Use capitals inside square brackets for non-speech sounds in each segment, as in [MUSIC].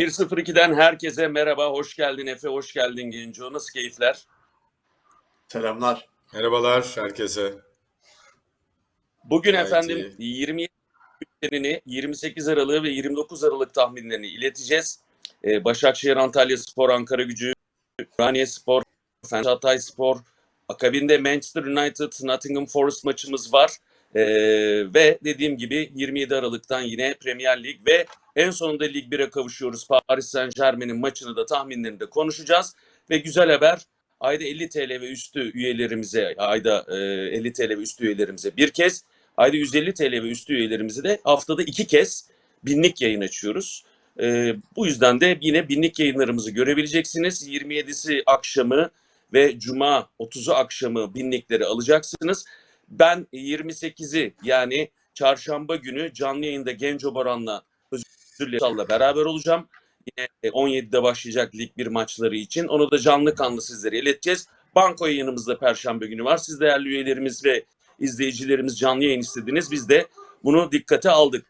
1-0-2'den herkese merhaba, hoş geldin Efe, hoş geldin Genco. Nasıl keyifler? Selamlar. Merhabalar herkese. Bugün Gayet efendim iyi. 27 bültenini, 28 Aralık ve 29 Aralık tahminlerini ileteceğiz. Ee, Başakşehir, Antalya Spor, Ankara Gücü, Ümraniye Spor, Hatay Spor, akabinde Manchester United, Nottingham Forest maçımız var. Ee, ve dediğim gibi 27 Aralık'tan yine Premier Lig ve en sonunda Lig 1'e kavuşuyoruz. Paris Saint Germain'in maçını da tahminlerini de konuşacağız. Ve güzel haber ayda 50 TL ve üstü üyelerimize ayda e, 50 TL ve üstü üyelerimize bir kez ayda 150 TL ve üstü üyelerimize de haftada iki kez binlik yayın açıyoruz. E, bu yüzden de yine binlik yayınlarımızı görebileceksiniz. 27'si akşamı ve Cuma 30'u akşamı binlikleri alacaksınız. Ben 28'i yani çarşamba günü canlı yayında Genco Baran'la Özürlü'yle beraber olacağım. Yine e, 17'de başlayacak Lig 1 maçları için. Onu da canlı kanlı sizlere ileteceğiz. Banko yayınımızda Perşembe günü var. Siz değerli üyelerimiz ve izleyicilerimiz canlı yayın istediniz. Biz de bunu dikkate aldık.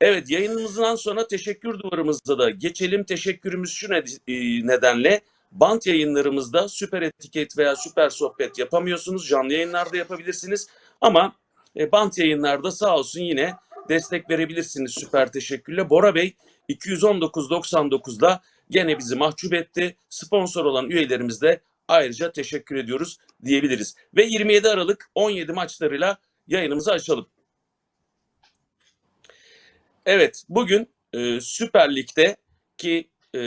Evet yayınımızdan sonra teşekkür duvarımızda da geçelim. Teşekkürümüz şu e, nedenle bant yayınlarımızda süper etiket veya süper sohbet yapamıyorsunuz. Canlı yayınlarda yapabilirsiniz. Ama e, bant yayınlarda sağ olsun yine destek verebilirsiniz süper teşekkürle. Bora Bey 219.99'da gene bizi mahcup etti. Sponsor olan üyelerimiz de ayrıca teşekkür ediyoruz diyebiliriz. Ve 27 Aralık 17 maçlarıyla yayınımızı açalım. Evet bugün e, Süper Lig'de ki e,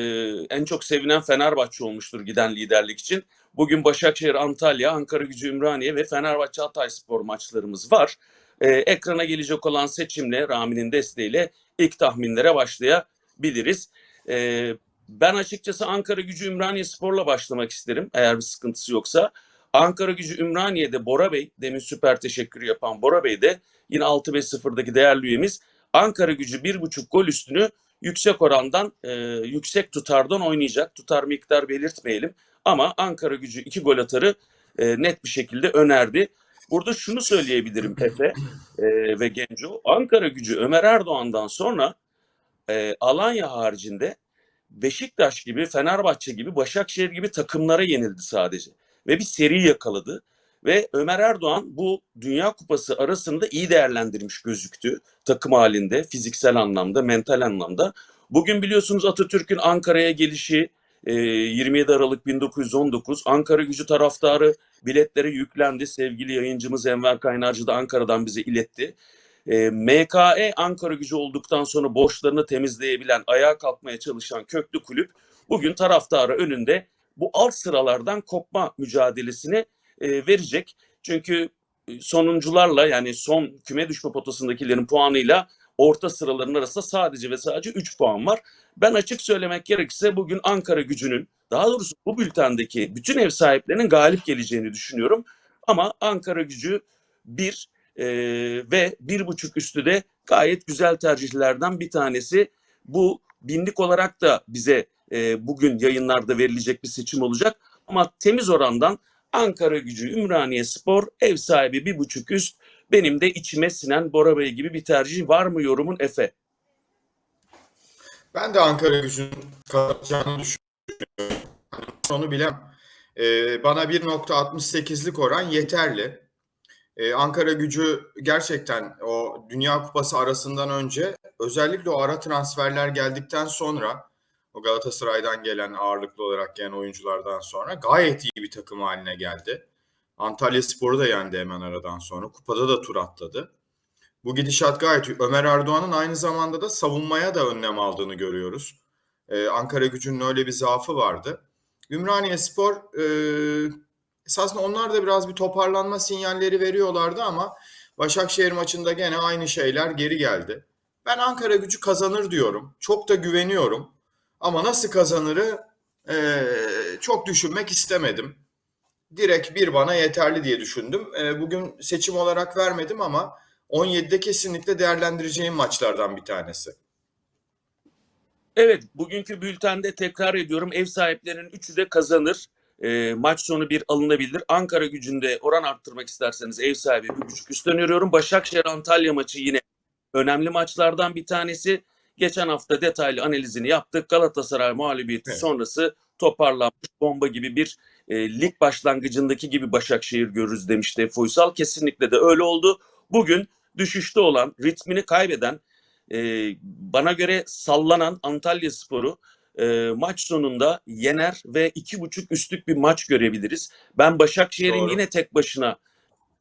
en çok sevinen Fenerbahçe olmuştur giden liderlik için. Bugün Başakşehir, Antalya, Ankara Gücü, Ümraniye ve Fenerbahçe Hatay Spor maçlarımız var. E, ekrana gelecek olan seçimle, Rami'nin desteğiyle ilk tahminlere başlayabiliriz. E, ben açıkçası Ankara Gücü, Ümraniye Spor'la başlamak isterim eğer bir sıkıntısı yoksa. Ankara Gücü, Ümraniye'de Bora Bey, demin süper teşekkür yapan Bora Bey de yine 6-5-0'daki değerli üyemiz Ankara gücü bir buçuk gol üstünü yüksek orandan, e, yüksek tutardan oynayacak. Tutar miktar belirtmeyelim. Ama Ankara gücü iki gol atarı e, net bir şekilde önerdi. Burada şunu söyleyebilirim Efe e, ve Genco. Ankara gücü Ömer Erdoğan'dan sonra e, Alanya haricinde Beşiktaş gibi, Fenerbahçe gibi, Başakşehir gibi takımlara yenildi sadece. Ve bir seri yakaladı. Ve Ömer Erdoğan bu Dünya Kupası arasında iyi değerlendirmiş gözüktü takım halinde, fiziksel anlamda, mental anlamda. Bugün biliyorsunuz Atatürk'ün Ankara'ya gelişi e, 27 Aralık 1919. Ankara gücü taraftarı biletlere yüklendi. Sevgili yayıncımız Enver Kaynarcı da Ankara'dan bize iletti. E, MKE Ankara gücü olduktan sonra borçlarını temizleyebilen, ayağa kalkmaya çalışan köklü kulüp bugün taraftarı önünde bu alt sıralardan kopma mücadelesini e, verecek. Çünkü e, sonuncularla yani son küme düşme potasındakilerin puanıyla orta sıraların arasında sadece ve sadece 3 puan var. Ben açık söylemek gerekirse bugün Ankara gücünün daha doğrusu bu bültendeki bütün ev sahiplerinin galip geleceğini düşünüyorum. Ama Ankara gücü 1 ve bir buçuk üstü de gayet güzel tercihlerden bir tanesi. Bu binlik olarak da bize e, bugün yayınlarda verilecek bir seçim olacak. Ama temiz orandan Ankara gücü Ümraniye Spor ev sahibi bir buçuk üst. Benim de içime sinen Bora Bey gibi bir tercih var mı yorumun Efe? Ben de Ankara gücünün kazanacağını düşünüyorum. Onu bilemem. Ee, bana 1.68'lik oran yeterli. Ee, Ankara gücü gerçekten o Dünya Kupası arasından önce özellikle o ara transferler geldikten sonra o Galatasaray'dan gelen ağırlıklı olarak gelen oyunculardan sonra gayet iyi bir takım haline geldi. Antalya Spor'u da yendi hemen aradan sonra. Kupada da tur atladı. Bu gidişat gayet iyi. Ömer Erdoğan'ın aynı zamanda da savunmaya da önlem aldığını görüyoruz. Ee, Ankara gücünün öyle bir zaafı vardı. Ümraniye Spor e, esasında onlar da biraz bir toparlanma sinyalleri veriyorlardı ama Başakşehir maçında gene aynı şeyler geri geldi. Ben Ankara gücü kazanır diyorum. Çok da güveniyorum. Ama nasıl kazanırı e, çok düşünmek istemedim. Direkt bir bana yeterli diye düşündüm. E, bugün seçim olarak vermedim ama 17'de kesinlikle değerlendireceğim maçlardan bir tanesi. Evet, bugünkü bültende tekrar ediyorum ev sahiplerinin üçü de kazanır. E, maç sonu bir alınabilir. Ankara gücünde oran arttırmak isterseniz ev sahibi bir buçuk üst öneriyorum. Başakşehir Antalya maçı yine önemli maçlardan bir tanesi. Geçen hafta detaylı analizini yaptık. Galatasaray mağlubiyeti Evet. sonrası toparlanmış bomba gibi bir e, lig başlangıcındaki gibi Başakşehir görürüz demişti Efe Uysal. Kesinlikle de öyle oldu. Bugün düşüşte olan, ritmini kaybeden, e, bana göre sallanan Antalya Sporu e, maç sonunda yener ve iki buçuk üstlük bir maç görebiliriz. Ben Başakşehir'in yine tek başına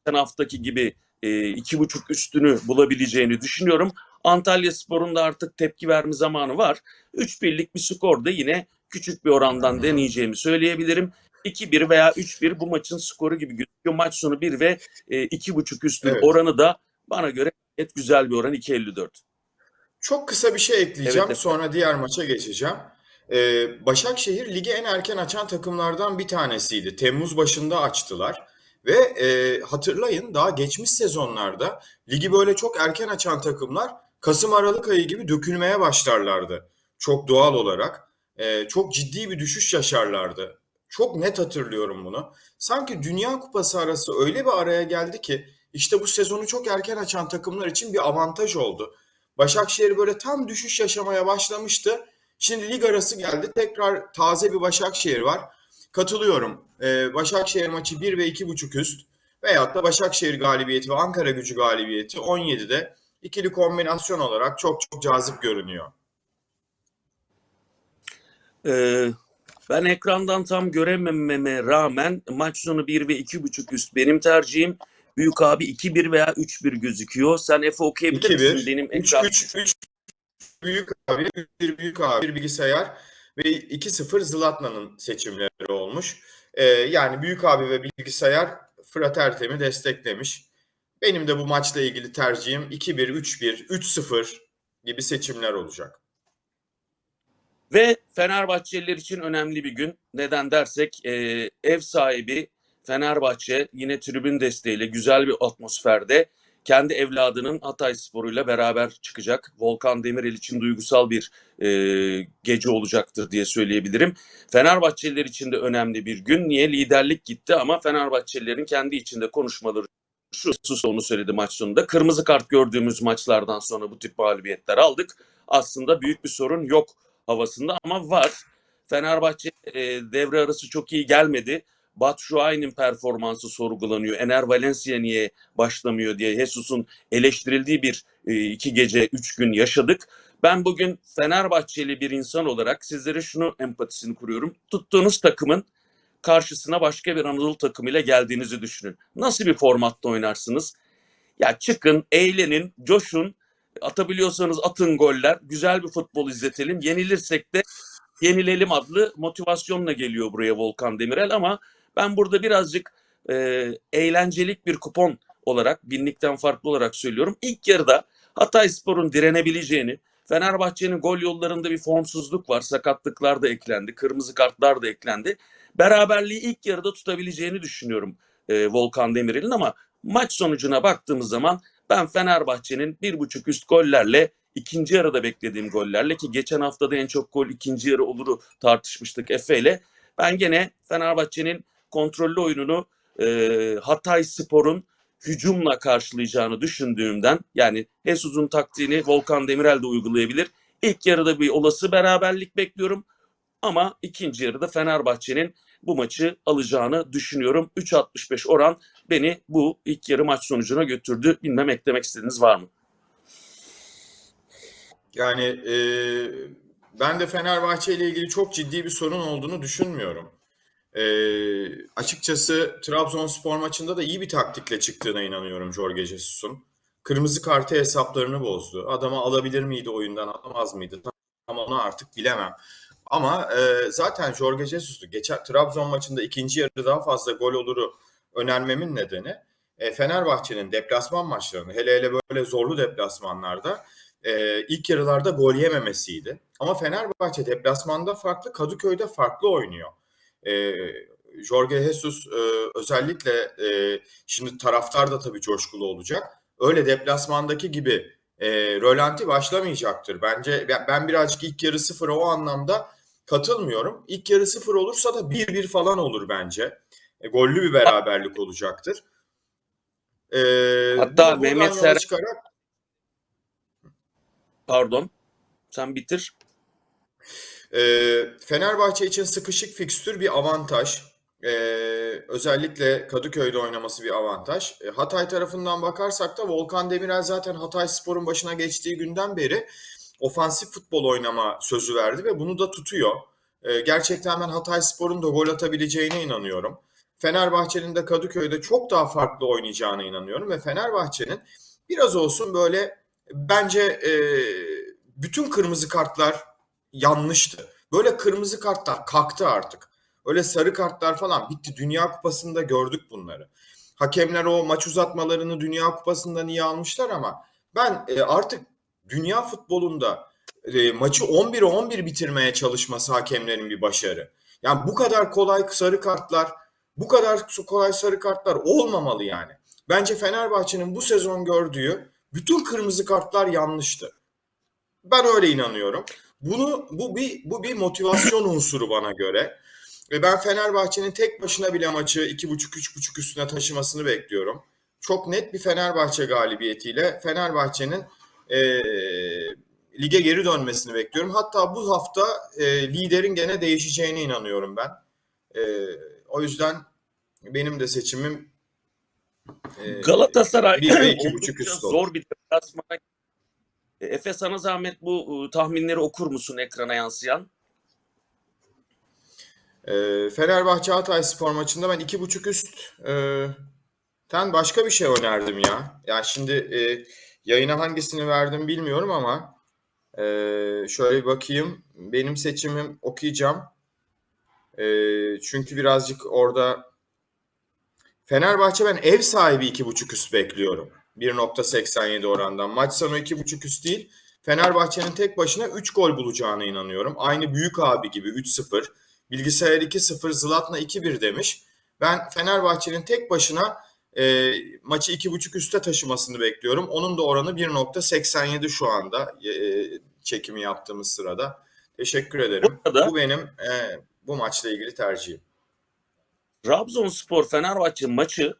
geçen haftaki gibi e, iki buçuk üstünü bulabileceğini düşünüyorum. Antalya Spor'un da artık tepki verme zamanı var. 3 birlik bir skor da yine küçük bir orandan deneyeceğimi söyleyebilirim. 2-1 veya 3-1 bu maçın skoru gibi gözüküyor. Maç sonu 1 ve e, 2.5 üstü Evet. oranı da bana göre gayet güzel bir oran 2.54. Çok kısa bir şey ekleyeceğim. Evet, Sonra diğer maça geçeceğim. Ee, Başakşehir ligi en erken açan takımlardan bir tanesiydi. Temmuz başında açtılar. Ve e, hatırlayın daha geçmiş sezonlarda ligi böyle çok erken açan takımlar Kasım Aralık ayı gibi dökülmeye başlarlardı. Çok doğal olarak. E, çok ciddi bir düşüş yaşarlardı. Çok net hatırlıyorum bunu. Sanki Dünya Kupası arası öyle bir araya geldi ki işte bu sezonu çok erken açan takımlar için bir avantaj oldu. Başakşehir böyle tam düşüş yaşamaya başlamıştı. Şimdi lig arası geldi. Tekrar taze bir Başakşehir var. Katılıyorum. Ee, Başakşehir maçı 1 ve 2.5 üst veyahut da Başakşehir galibiyeti ve Ankara gücü galibiyeti 17'de ikili kombinasyon olarak çok çok cazip görünüyor. Ee, ben ekrandan tam göremememe rağmen maç sonu 1 ve 2.5 üst benim tercihim. Büyük abi 2-1 veya 3-1 gözüküyor. Sen Efe okuyabilir 2-1, misin? Benim 3 ekran 3 3 büyük abi, 1 büyük abi, bir bilgisayar ve 2-0 Zlatna'nın seçimleri olmuş. Ee, yani büyük abi ve bilgisayar Fırat Ertem'i desteklemiş. Benim de bu maçla ilgili tercihim 2-1, 3-1, 3-0 gibi seçimler olacak. Ve Fenerbahçeliler için önemli bir gün. Neden dersek e, ev sahibi Fenerbahçe yine tribün desteğiyle güzel bir atmosferde kendi evladının Hatay Sporu'yla beraber çıkacak. Volkan Demirel için duygusal bir e, gece olacaktır diye söyleyebilirim. Fenerbahçeliler için de önemli bir gün. Niye? Liderlik gitti ama Fenerbahçelilerin kendi içinde konuşmaları şu onu söyledi maç sonunda. Kırmızı kart gördüğümüz maçlardan sonra bu tip mağlubiyetler aldık. Aslında büyük bir sorun yok havasında ama var. Fenerbahçe e, devre arası çok iyi gelmedi. Batshuayi'nin performansı sorgulanıyor. Ener Valencia niye başlamıyor diye Jesus'un eleştirildiği bir e, iki gece, üç gün yaşadık. Ben bugün Fenerbahçeli bir insan olarak sizlere şunu empatisini kuruyorum. Tuttuğunuz takımın karşısına başka bir Anadolu takımıyla geldiğinizi düşünün. Nasıl bir formatta oynarsınız? Ya çıkın, eğlenin, coşun. Atabiliyorsanız atın goller. Güzel bir futbol izletelim. Yenilirsek de yenilelim adlı motivasyonla geliyor buraya Volkan Demirel ama ben burada birazcık e, eğlencelik bir kupon olarak binlikten farklı olarak söylüyorum. İlk yarıda Hatay Spor'un direnebileceğini, Fenerbahçe'nin gol yollarında bir formsuzluk var. Sakatlıklar da eklendi, kırmızı kartlar da eklendi. Beraberliği ilk yarıda tutabileceğini düşünüyorum e, Volkan Demirel'in ama maç sonucuna baktığımız zaman ben Fenerbahçe'nin bir buçuk üst gollerle ikinci yarıda beklediğim gollerle ki geçen haftada en çok gol ikinci yarı oluru tartışmıştık Efe ile. Ben gene Fenerbahçe'nin kontrollü oyununu e, Hatay Spor'un hücumla karşılayacağını düşündüğümden yani Jesus'un taktiğini Volkan Demirel de uygulayabilir. İlk yarıda bir olası beraberlik bekliyorum ama ikinci yarıda Fenerbahçe'nin bu maçı alacağını düşünüyorum. 3.65 oran beni bu ilk yarı maç sonucuna götürdü. Bilmem eklemek istediğiniz var mı? Yani e, ben de Fenerbahçe ile ilgili çok ciddi bir sorun olduğunu düşünmüyorum. E, açıkçası Trabzonspor maçında da iyi bir taktikle çıktığına inanıyorum Jorge Jesus'un. Kırmızı kartı hesaplarını bozdu. Adamı alabilir miydi oyundan, alamaz mıydı? Tam onu artık bilemem. Ama e, zaten Jorge Jesus'tu. Geçen Trabzon maçında ikinci yarı daha fazla gol oluru önermemin nedeni e, Fenerbahçe'nin deplasman maçlarında hele hele böyle zorlu deplasmanlarda e, ilk yarılarda gol yememesiydi. Ama Fenerbahçe deplasmanda farklı, Kadıköy'de farklı oynuyor. E, Jorge Jesus e, özellikle e, şimdi taraftar da tabii coşkulu olacak. Öyle deplasmandaki gibi e, rölanti başlamayacaktır. Bence ben- birazcık ilk yarı sıfıra o anlamda katılmıyorum. İlk yarı sıfır olursa da 1-1 falan olur bence. E, gollü bir beraberlik olacaktır. E, Hatta Mehmet yola Ser- çıkarak Pardon. Sen bitir. Ee, Fenerbahçe için sıkışık fikstür bir avantaj. Ee, özellikle Kadıköy'de oynaması bir avantaj. Ee, Hatay tarafından bakarsak da Volkan Demirel zaten Hatay Spor'un başına geçtiği günden beri ofansif futbol oynama sözü verdi ve bunu da tutuyor. Ee, gerçekten ben Hatay Spor'un da gol atabileceğine inanıyorum. Fenerbahçe'nin de Kadıköy'de çok daha farklı oynayacağına inanıyorum ve Fenerbahçe'nin biraz olsun böyle bence e, bütün kırmızı kartlar yanlıştı. Böyle kırmızı kartlar kalktı artık. Öyle sarı kartlar falan bitti. Dünya Kupası'nda gördük bunları. Hakemler o maç uzatmalarını Dünya Kupası'nda niye almışlar ama ben e, artık dünya futbolunda e, maçı 11'e 11 bitirmeye çalışması hakemlerin bir başarı. Yani bu kadar kolay sarı kartlar, bu kadar kolay sarı kartlar olmamalı yani. Bence Fenerbahçe'nin bu sezon gördüğü bütün kırmızı kartlar yanlıştı. Ben öyle inanıyorum. Bunu bu bir bu bir motivasyon [LAUGHS] unsuru bana göre. Ve ben Fenerbahçe'nin tek başına bile maçı 2.5-3.5 üstüne taşımasını bekliyorum. Çok net bir Fenerbahçe galibiyetiyle Fenerbahçe'nin eee, lige geri dönmesini bekliyorum. Hatta bu hafta eee, liderin gene değişeceğine inanıyorum ben. Eee, o yüzden benim de seçimim eee, Galatasaray bir ve iki [CLEARS THROAT] buçuk üst olur. zor bir deplasmana. E, Efe sana zahmet bu e, tahminleri okur musun ekrana yansıyan? Ee, Fenerbahçe Hatay Spor maçında ben iki buçuk üst e, ten başka bir şey önerdim ya. Ya şimdi e, yayına hangisini verdim bilmiyorum ama e, şöyle bir bakayım. Benim seçimim okuyacağım. E, çünkü birazcık orada Fenerbahçe ben ev sahibi iki buçuk üst bekliyorum. 1.87 orandan. Maç sonu iki buçuk üst değil. Fenerbahçe'nin tek başına 3 gol bulacağına inanıyorum. Aynı büyük abi gibi 3-0. Bilgisayar 2-0, Zlatna 2-1 demiş. Ben Fenerbahçe'nin tek başına e, maçı 2.5 üste taşımasını bekliyorum. Onun da oranı 1.87 şu anda e, çekimi yaptığımız sırada. Teşekkür ederim. Burada Bu benim e, bu maçla ilgili tercihim. Trabzonspor Fenerbahçe maçı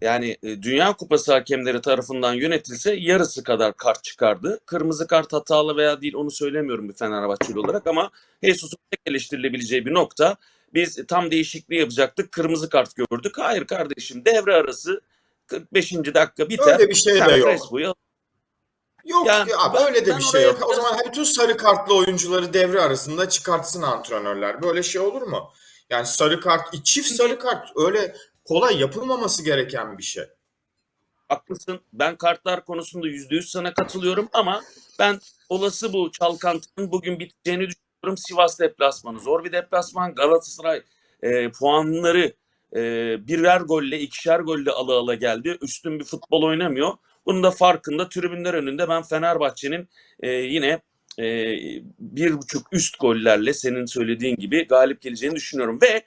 yani e, Dünya Kupası hakemleri tarafından yönetilse yarısı kadar kart çıkardı. Kırmızı kart hatalı veya değil onu söylemiyorum bir Fenerbahçeli olarak ama Jesus'un tek eleştirilebileceği bir nokta. Biz tam değişikliği yapacaktık. Kırmızı kart gördük. Hayır kardeşim devre arası 45. dakika biter. Öyle bir şey de yok. Crespo'yu al- Yok Yani ya ben- böyle de ben bir şey yok. O zaman bütün sarı kartlı oyuncuları devre arasında çıkartsın antrenörler. Böyle şey olur mu? Yani sarı kart, çift sarı kart öyle kolay yapılmaması gereken bir şey. Haklısın. Ben kartlar konusunda yüzde yüz sana katılıyorum ama ben olası bu çalkantının bugün biteceğini düşünüyorum. Sivas deplasmanı zor bir deplasman. Galatasaray e, puanları e, birer golle, ikişer golle ala ala geldi. Üstün bir futbol oynamıyor. Bunun da farkında tribünler önünde ben Fenerbahçe'nin e, yine e, bir buçuk üst gollerle senin söylediğin gibi galip geleceğini düşünüyorum. Ve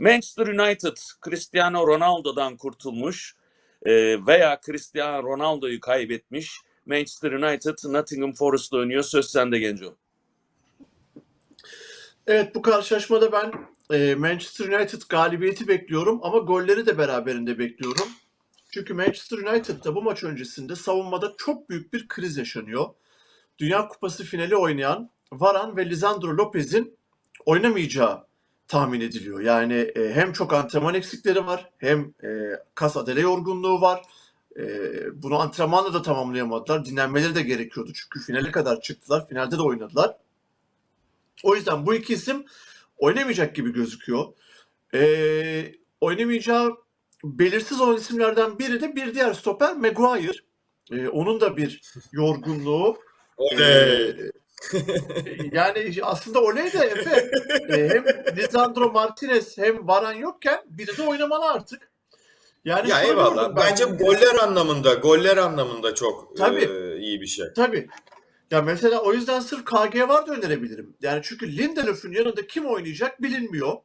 Manchester United Cristiano Ronaldo'dan kurtulmuş e, veya Cristiano Ronaldo'yu kaybetmiş Manchester United Nottingham Forest'la oynuyor. Söz sende Genco. Evet bu karşılaşmada ben e, Manchester United galibiyeti bekliyorum ama golleri de beraberinde bekliyorum. Çünkü Manchester United'da bu maç öncesinde savunmada çok büyük bir kriz yaşanıyor. Dünya Kupası finali oynayan Varane ve Lisandro Lopez'in oynamayacağı tahmin ediliyor. Yani e, hem çok antrenman eksikleri var hem e, kas adele yorgunluğu var. E, bunu antrenmanla da tamamlayamadılar. Dinlenmeleri de gerekiyordu çünkü finale kadar çıktılar. Finalde de oynadılar. O yüzden bu iki isim oynamayacak gibi gözüküyor. Ee, oynamayacağı belirsiz olan isimlerden biri de bir diğer stoper Maguire. Ee, onun da bir yorgunluğu. Oley. Ee, yani aslında oley de Efe. Ee, hem Lisandro Martinez hem Varan yokken biri de oynamalı artık. Yani ya eyvallah. ben. Bence goller anlamında, goller anlamında çok Tabii. e, iyi bir şey. Tabii. Ya mesela o yüzden sırf KG var da önerebilirim. Yani çünkü Lindelöf'ün yanında kim oynayacak bilinmiyor.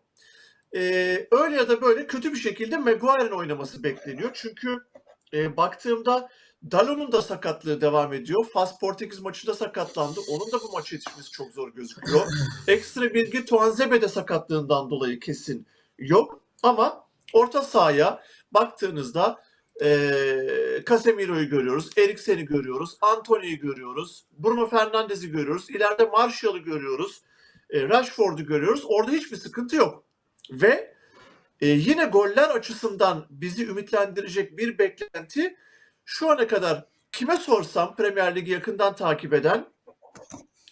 Ee, öyle ya da böyle kötü bir şekilde Maguire'ın oynaması bekleniyor. Çünkü e, baktığımda Dalot'un da sakatlığı devam ediyor. Fas Portekiz maçında sakatlandı. Onun da bu maça yetişmesi çok zor gözüküyor. Ekstra bilgi Tuanzebe sakatlığından dolayı kesin yok. Ama orta sahaya baktığınızda Ee, Casemiro'yu görüyoruz, Eriksen'i görüyoruz, Antony'yi görüyoruz, Bruno Fernandes'i görüyoruz, ileride Martial'ı görüyoruz, e, Rashford'u görüyoruz. Orada hiçbir sıkıntı yok. Ve e, yine goller açısından bizi ümitlendirecek bir beklenti şu ana kadar kime sorsam Premier Ligi yakından takip eden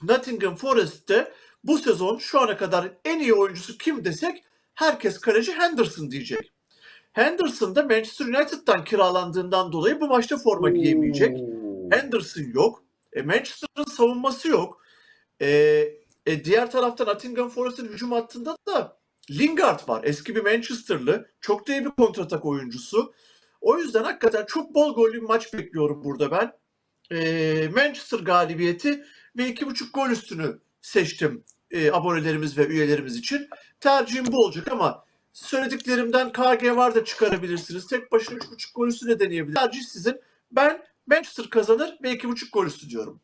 Nottingham Forest'te bu sezon şu ana kadar en iyi oyuncusu kim desek herkes kaleci Henderson diyecek. Henderson da Manchester United'dan kiralandığından dolayı bu maçta forma giyemeyecek. Henderson yok. E, Manchester'ın savunması yok. E, e, diğer taraftan Nottingham Forest'in hücum hattında da Lingard var. Eski bir Manchester'lı. Çok da iyi bir kontratak oyuncusu. O yüzden hakikaten çok bol gollü bir maç bekliyorum burada ben. E, Manchester galibiyeti ve iki buçuk gol üstünü seçtim e, abonelerimiz ve üyelerimiz için. Tercihim bu olacak ama söylediklerimden KG var da çıkarabilirsiniz. Tek başına üç buçuk gol üstü de deneyebilir. Tercih sizin. Ben Manchester kazanır ve iki buçuk gol üstü diyorum.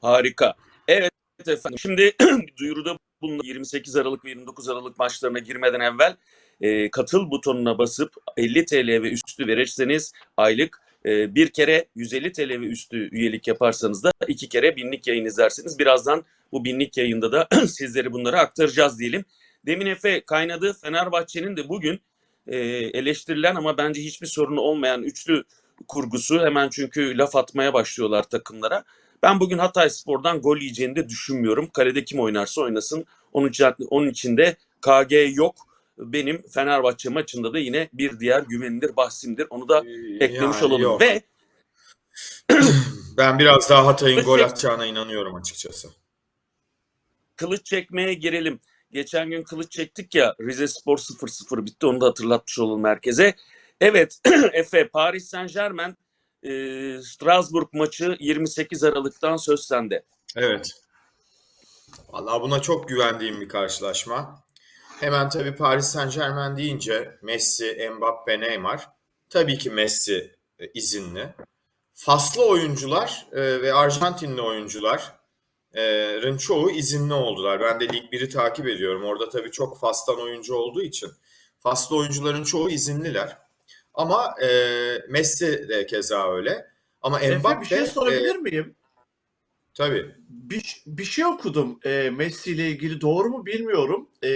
Harika. Evet efendim. Şimdi [CLEARS THROAT] duyuruda bulunan 28 Aralık ve 29 Aralık maçlarına girmeden evvel e, katıl butonuna basıp 50 TL ve üstü verirseniz aylık e, bir kere 150 TL ve üstü üyelik yaparsanız da iki kere binlik yayın izlersiniz. Birazdan bu binlik yayında da [CLEARS THROAT] sizlere bunları aktaracağız diyelim. Demin Efe kaynadı. Fenerbahçe'nin de bugün e, eleştirilen ama bence hiçbir sorunu olmayan üçlü kurgusu hemen çünkü laf atmaya başlıyorlar takımlara. Ben bugün Hatay Spor'dan gol yiyeceğini de düşünmüyorum. Kalede kim oynarsa oynasın. Onun için, onun için de KG yok. Benim Fenerbahçe maçında da yine bir diğer güvenilir bahsimdir. Onu da eklemiş Yani olalım. yok. Ve [CLEARS THROAT] Ben biraz daha Hatay'ın gol atacağına inanıyorum açıkçası. kılıç çekmeye girelim. Geçen gün kılıç çektik ya Rize Spor 0-0 bitti. Onu da hatırlatmış olalım herkese. Evet [CLEARS THROAT] Efe Paris Saint Germain e, Strasbourg maçı 28 Aralık'tan söz sende. Evet. Vallahi buna çok güvendiğim bir karşılaşma. Hemen tabii Paris Saint-Germain deyince Messi, Mbappe, Neymar. Tabii ki Messi e, izinli. Faslı oyuncular e, ve Arjantinli oyuncuların çoğu izinli oldular. Ben de Lig 1'i takip ediyorum. Orada tabii çok Fas'tan oyuncu olduğu için Faslı oyuncuların çoğu izinliler. Ama e, Messi de keza öyle. Ama Efe Mbappe bir şey e, sorabilir miyim? tabii Bir, bir şey okudum e, Messi ile ilgili doğru mu bilmiyorum. E,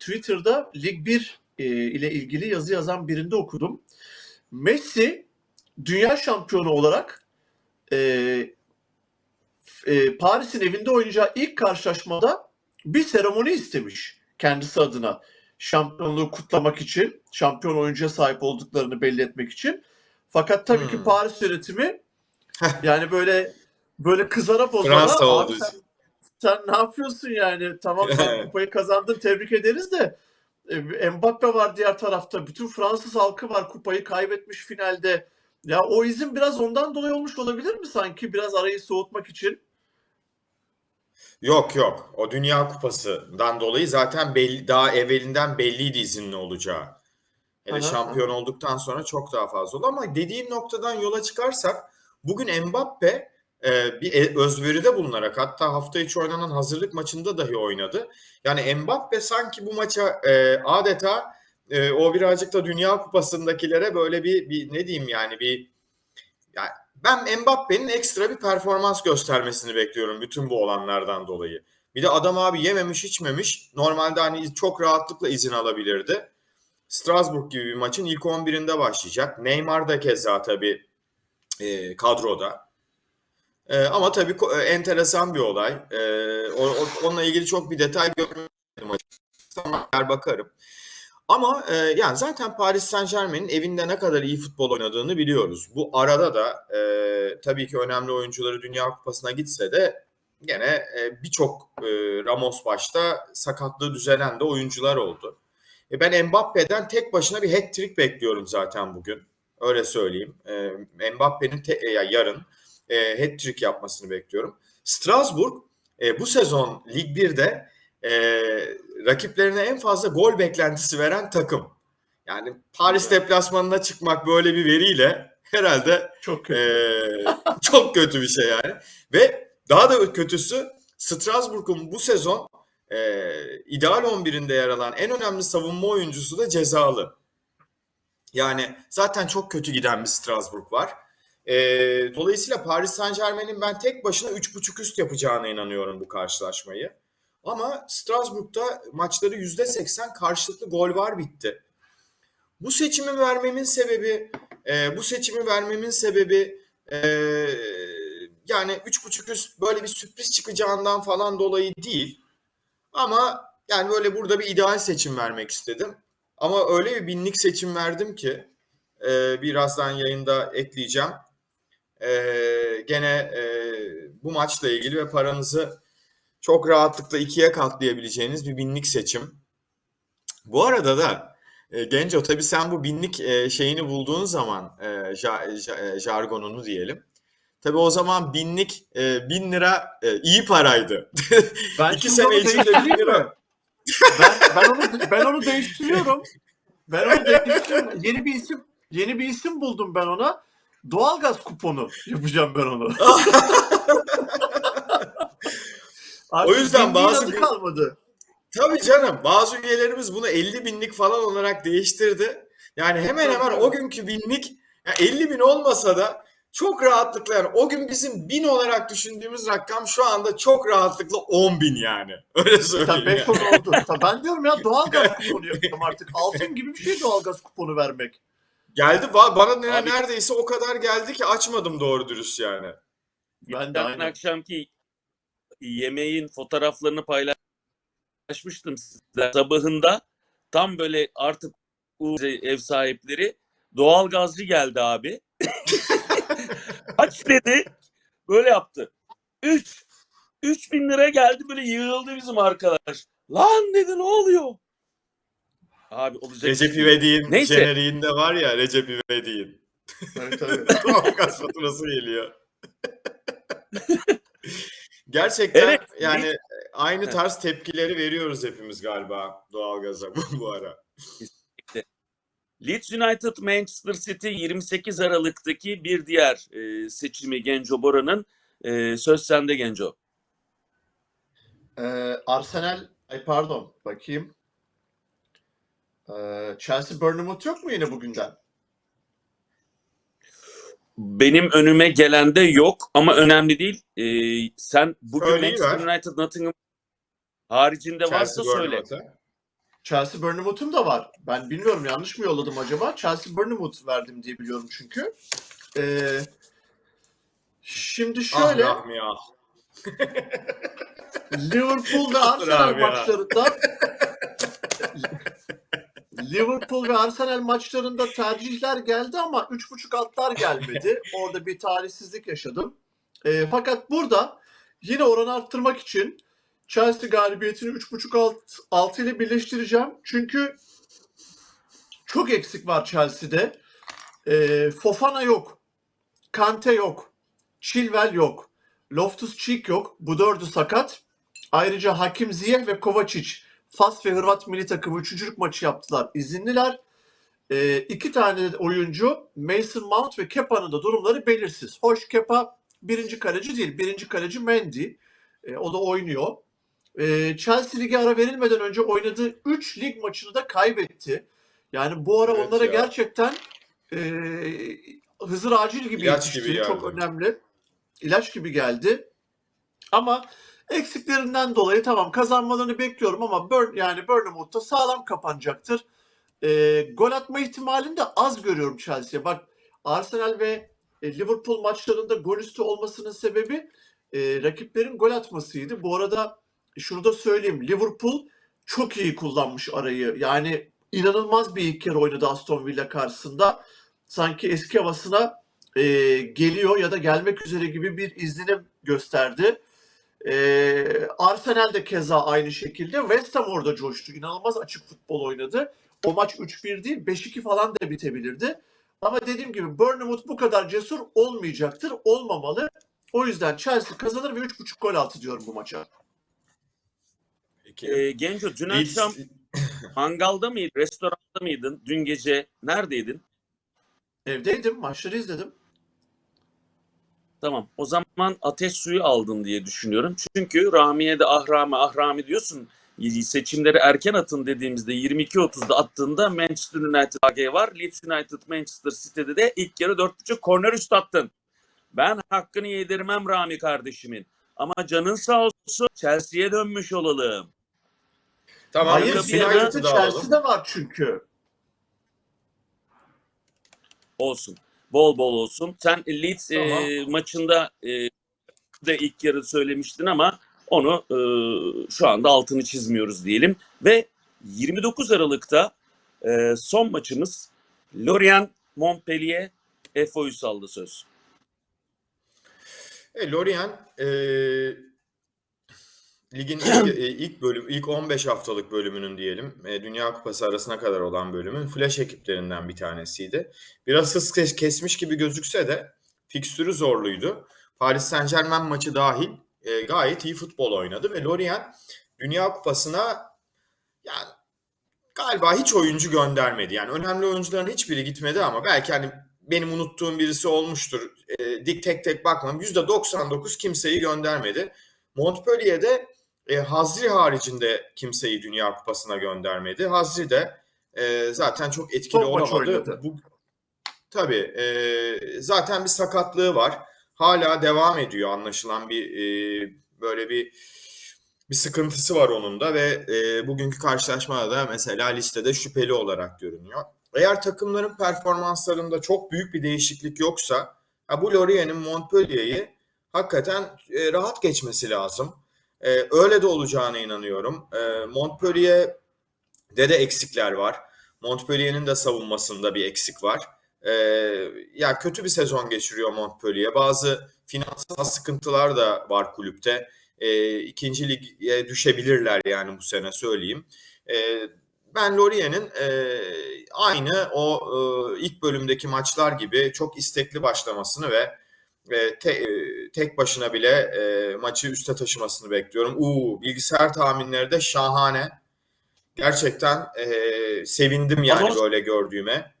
Twitter'da Lig 1 e, ile ilgili yazı yazan birinde okudum. Messi dünya şampiyonu olarak e, e, Paris'in evinde oynayacağı ilk karşılaşmada bir seremoni istemiş kendisi adına. Şampiyonluğu kutlamak için, şampiyon oyuncuya sahip olduklarını belli etmek için. Fakat tabii ki Hmm. Paris yönetimi yani böyle böyle kızara bozara Fransa "Abi sen, için." sen ne yapıyorsun yani tamam sen [LAUGHS] kupayı kazandın tebrik ederiz de e, Mbappe var diğer tarafta bütün Fransız halkı var kupayı kaybetmiş finalde ya o izin biraz ondan dolayı olmuş olabilir mi sanki biraz arayı soğutmak için Yok yok. O Dünya Kupası'ndan dolayı zaten belli, daha evvelinden belliydi izinli olacağı. Hele Aha, şampiyon olduktan sonra çok daha fazla oldu. Ama dediğim noktadan yola çıkarsak bugün Mbappe e, bir e- özveride bulunarak hatta hafta içi oynanan hazırlık maçında dahi oynadı. Yani Mbappe sanki bu maça e, adeta e, o birazcık da Dünya Kupası'ndakilere böyle bir, bir ne diyeyim yani bir yani ben Mbappe'nin ekstra bir performans göstermesini bekliyorum bütün bu olanlardan dolayı. Bir de adam abi yememiş içmemiş. Normalde hani çok rahatlıkla izin alabilirdi. Strasbourg gibi bir maçın ilk 11'inde başlayacak. Neymar da keza tabii e, kadroda. E, ama tabii e, enteresan bir olay. E, o, o- onunla ilgili çok bir detay görmedim açıkçası ama bakarım. Ama e, yani zaten Paris Saint-Germain'in evinde ne kadar iyi futbol oynadığını biliyoruz. Bu arada da e, tabii ki önemli oyuncuları Dünya Kupası'na gitse de gene e, birçok e, Ramos başta sakatlığı düzelen de oyuncular oldu. E, ben Mbappe'den tek başına bir hat-trick bekliyorum zaten bugün. Öyle söyleyeyim. E, Mbappe'nin te- e, ya yarın e, hat-trick yapmasını bekliyorum. Strasbourg e, bu sezon Lig 1'de e, rakiplerine en fazla gol beklentisi veren takım. Yani Paris deplasmanına çıkmak böyle bir veriyle herhalde çok kötü. ee, [LAUGHS] çok kötü bir şey yani. Ve daha da kötüsü Strasbourg'un bu sezon e, ideal 11'inde yer alan en önemli savunma oyuncusu da cezalı. Yani zaten çok kötü giden bir Strasbourg var. Ee, dolayısıyla Paris Saint Germain'in ben tek başına 3.5 üst yapacağına inanıyorum bu karşılaşmayı. Ama Strasbourg'da maçları %80 karşılıklı gol var bitti. Bu seçimi vermemin sebebi, e, bu seçimi vermemin sebebi e, yani 3.5 üst böyle bir sürpriz çıkacağından falan dolayı değil. Ama yani böyle burada bir ideal seçim vermek istedim. Ama öyle bir binlik seçim verdim ki e, birazdan yayında ekleyeceğim. E, gene e, bu maçla ilgili ve paranızı çok rahatlıkla ikiye katlayabileceğiniz bir binlik seçim. Bu arada da e, Genco tabii sen bu binlik e, şeyini bulduğun zaman e, ja- ja- e, jargonunu diyelim. Tabii o zaman binlik e, bin lira e, iyi paraydı. Ben [LAUGHS] İki sene içinde bir lira. Ben, ben onu ben onu değiştiriyorum. Ben onu değiştiriyorum. Yeni bir isim yeni bir isim buldum ben ona. Doğalgaz kuponu yapacağım ben onu. [LAUGHS] Artık O yüzden bazı adı kalmadı. Tabii canım bazı üyelerimiz bunu 50 binlik falan olarak değiştirdi. Yani hemen hemen o günkü binlik ya 50 bin olmasa da çok rahatlıkla yani o gün bizim bin olarak düşündüğümüz rakam şu anda çok rahatlıkla 10 bin yani. [LAUGHS] Öyle söyleyeyim. Tabii yani. 5 oldu. Tabii ben diyorum ya doğalgaz [LAUGHS] kuponu yapacağım artık. Altın gibi bir şey doğalgaz kuponu vermek. Geldi ba- bana Abi- neredeyse o kadar geldi ki açmadım doğru dürüst yani. Ben de aynen. akşamki yemeğin fotoğraflarını paylaşmıştım sizler. Sabahında tam böyle artık ev sahipleri doğalgazcı geldi abi. [LAUGHS] Kaç dedi? Böyle yaptı. 3. 3 bin lira geldi böyle yığıldı bizim arkadaş. Lan dedi ne oluyor? Abi olacak. Recep değil. İvedik'in Neyse. jeneriğinde var ya Recep İvedik'in. Tabii, tabii. [LAUGHS] Doğalgaz faturası geliyor. [LAUGHS] Gerçekten Evet, yani aynı tarz tepkileri veriyoruz hepimiz galiba doğalgaza bu, bu ara. Leeds United Manchester City 28 Aralık'taki bir diğer e, seçimi Genco Bora'nın. E, söz sende Genco. Ee, Arsenal, ay pardon bakayım. Ee, Chelsea Bournemouth yok mu yine bugünden? Benim önüme gelende yok ama önemli değil. E, sen bugün Söyleyiver. Manchester United Nottingham haricinde varsa Chelsea söyle. Bournemouth'a. Chelsea Bournemouth'um da var. Ben bilmiyorum yanlış mı yolladım acaba? Chelsea Bournemouth verdim diye biliyorum çünkü. Ee, şimdi Ah şöyle Rahmi ah. Liverpool ve [LAUGHS] Arsenal Abi ya. maçlarında Liverpool ve Arsenal maçlarında tercihler geldi ama 3.5 altlar gelmedi. [LAUGHS] Orada bir talihsizlik yaşadım. Ee, fakat burada yine oranı arttırmak için Chelsea galibiyetini 3.5 alt, altı ile birleştireceğim. Çünkü çok eksik var Chelsea'de. Ee, Fofana yok. Kante yok. Chilwell yok. Loftus-Cheek yok. Bu dördü sakat. Ayrıca Hakim Ziyech ve Kovacic Fas ve Hırvat milli takımı üçüncülük maçı yaptılar. İzinliler. Ee, iki tane oyuncu Mason Mount ve Kepa'nın da durumları belirsiz. Hoş Kepa birinci kaleci değil. Birinci kaleci Mendy. Ee, o da oynuyor. Ee, Chelsea ligi ara verilmeden önce oynadığı 3 lig maçını da kaybetti. Yani bu ara Evet onlara ya. gerçekten e, Hızır Acil gibi İlaç yetişti. gibi Çok önemli. İlaç gibi geldi. Ama eksiklerinden dolayı tamam kazanmalarını bekliyorum ama Burn, yani Bournemouth'ta sağlam kapanacaktır. E, gol atma ihtimalini de az görüyorum Chelsea'ye. Bak Arsenal ve e, Liverpool maçlarında gol üstü olmasının sebebi e, rakiplerin gol atmasıydı. Bu arada şunu da söyleyeyim. Liverpool çok iyi kullanmış arayı. Yani inanılmaz bir ilk kere oynadı Aston Villa karşısında. Sanki eski havasına e, geliyor ya da gelmek üzere gibi bir izlenim gösterdi. E, Arsenal de keza aynı şekilde. West Ham orada coştu. İnanılmaz açık futbol oynadı. O maç 3-1 değil 5-2 falan da bitebilirdi. Ama dediğim gibi Bournemouth bu kadar cesur olmayacaktır. Olmamalı. O yüzden Chelsea kazanır ve 3.5 gol altı diyorum bu maça. Peki. E, Genco dün akşam Leeds, mangalda mıydın? Restoranda mıydın? Dün gece neredeydin? Evdeydim, maçları izledim. Tamam. O zaman ateş suyu aldın diye düşünüyorum. Çünkü Rami'ye de ahrami ahrami diyorsun. seçimleri erken atın dediğimizde 22.30'da attığında Manchester United AG var. Leeds United Manchester City'de de ilk yarı 4.5 korner üst attın. Ben hakkını yedirmem Rami kardeşimin. Ama canın sağ olsun Chelsea'ye dönmüş olalım. Tamam. Hayır United'ı United'ı de da alalım. Chelsea de var çünkü. Olsun. Bol bol olsun. Sen Leeds e, Tamam. maçında e, de ilk yarı söylemiştin ama onu e, şu anda altını çizmiyoruz diyelim. Ve 29 Aralık'ta e, son maçımız Lorient Montpellier Efo'yu saldı söz. E, Lorient e, ligin [CLEARS THROAT] ilk, e, ilk bölüm ilk 15 haftalık bölümünün diyelim e, Dünya Kupası arasına kadar olan bölümün flash ekiplerinden bir tanesiydi. Biraz hız kes- kesmiş gibi gözükse de fikstürü zorluydu. Paris Saint-Germain maçı dahil e, gayet iyi futbol oynadı ve Lorient Dünya Kupası'na yani galiba hiç oyuncu göndermedi. Yani önemli oyuncuların hiçbiri gitmedi ama belki hani benim unuttuğum birisi olmuştur. E, dik tek tek bakmam. %99 kimseyi göndermedi. Montpellier'de e, Hazri haricinde kimseyi Dünya Kupası'na göndermedi. Hazri de e, zaten çok etkili Çok olamadı. Bu, tabii e, zaten bir sakatlığı var. Hala devam ediyor anlaşılan bir e, böyle bir bir sıkıntısı var onun da ve e, bugünkü karşılaşmada da mesela listede şüpheli olarak görünüyor. Eğer takımların performanslarında çok büyük bir değişiklik yoksa bu Lorient'in Montpellier'i hakikaten e, rahat geçmesi lazım. E, öyle de olacağına inanıyorum. E, Montpellier'de de eksikler var. Montpellier'in de savunmasında bir eksik var. E, ya kötü bir sezon geçiriyor Montpellier. Bazı finansal sıkıntılar da var kulüpte. E, ikinci lige düşebilirler yani bu sene söyleyeyim. E, ben Lorient'in e, aynı o e, ilk bölümdeki maçlar gibi çok istekli başlamasını ve e, te- e, tek başına bile e, maçı üste taşımasını bekliyorum. Uuu bilgisayar tahminleri de şahane. Gerçekten e, sevindim yani Ama- böyle gördüğüme.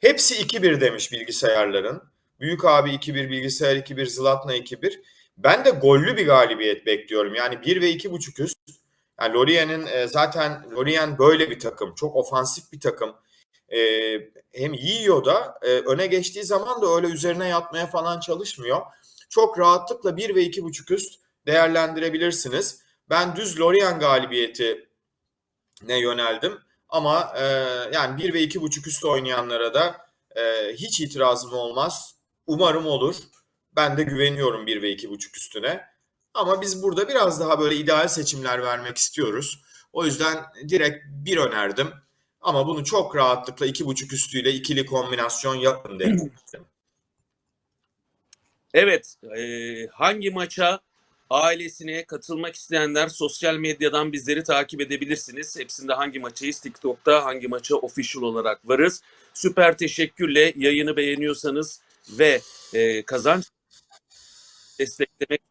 Hepsi 2-1 demiş bilgisayarların. Büyük abi 2-1, bilgisayar 2-1, Zlatna 2-1. Ben de gollü bir galibiyet bekliyorum. Yani 1 ve 2.5 üst. Yani Lorient'in e, zaten Lorient böyle bir takım. Çok ofansif bir takım. E, hem yiyor da e, öne geçtiği zaman da öyle üzerine yatmaya falan çalışmıyor. Çok rahatlıkla 1 ve 2.5 üst değerlendirebilirsiniz. Ben düz Lorient galibiyeti ne yöneldim. Ama e, yani 1 ve 2.5 üst oynayanlara da e, hiç itirazım olmaz. Umarım olur. Ben de güveniyorum 1 ve 2.5 üstüne. Ama biz burada biraz daha böyle ideal seçimler vermek istiyoruz. O yüzden direkt bir önerdim. Ama bunu çok rahatlıkla 2.5 üstüyle ikili kombinasyon yapın dedim. Evet, e, hangi maça ailesine katılmak isteyenler sosyal medyadan bizleri takip edebilirsiniz. Hepsinde hangi maçayız? TikTok'ta hangi maça official olarak varız. Süper teşekkürle yayını beğeniyorsanız ve e, kazanç desteklemek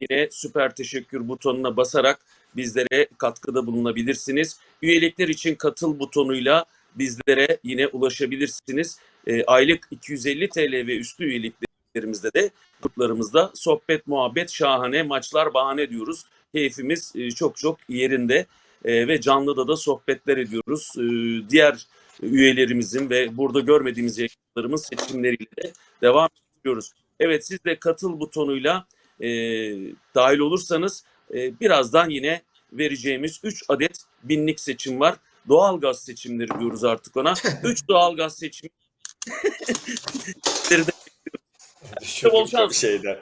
yine süper teşekkür butonuna basarak bizlere katkıda bulunabilirsiniz. Üyelikler için katıl butonuyla bizlere yine ulaşabilirsiniz. E, aylık 250 TL ve üstü üyeliklerimizde de gruplarımızda sohbet, muhabbet, şahane maçlar bahane diyoruz. Keyfimiz e, çok çok yerinde E, ve canlıda da sohbetler ediyoruz. E, diğer üyelerimizin ve burada görmediğimiz yayınlarımız seçimleriyle de devam ediyoruz. Evet siz de katıl butonuyla e, dahil olursanız e, birazdan yine vereceğimiz 3 adet binlik seçim var. Doğalgaz seçimleri diyoruz artık ona. [LAUGHS] 3 doğalgaz seçimi de Düşündüm Bol şans. çok şeyden.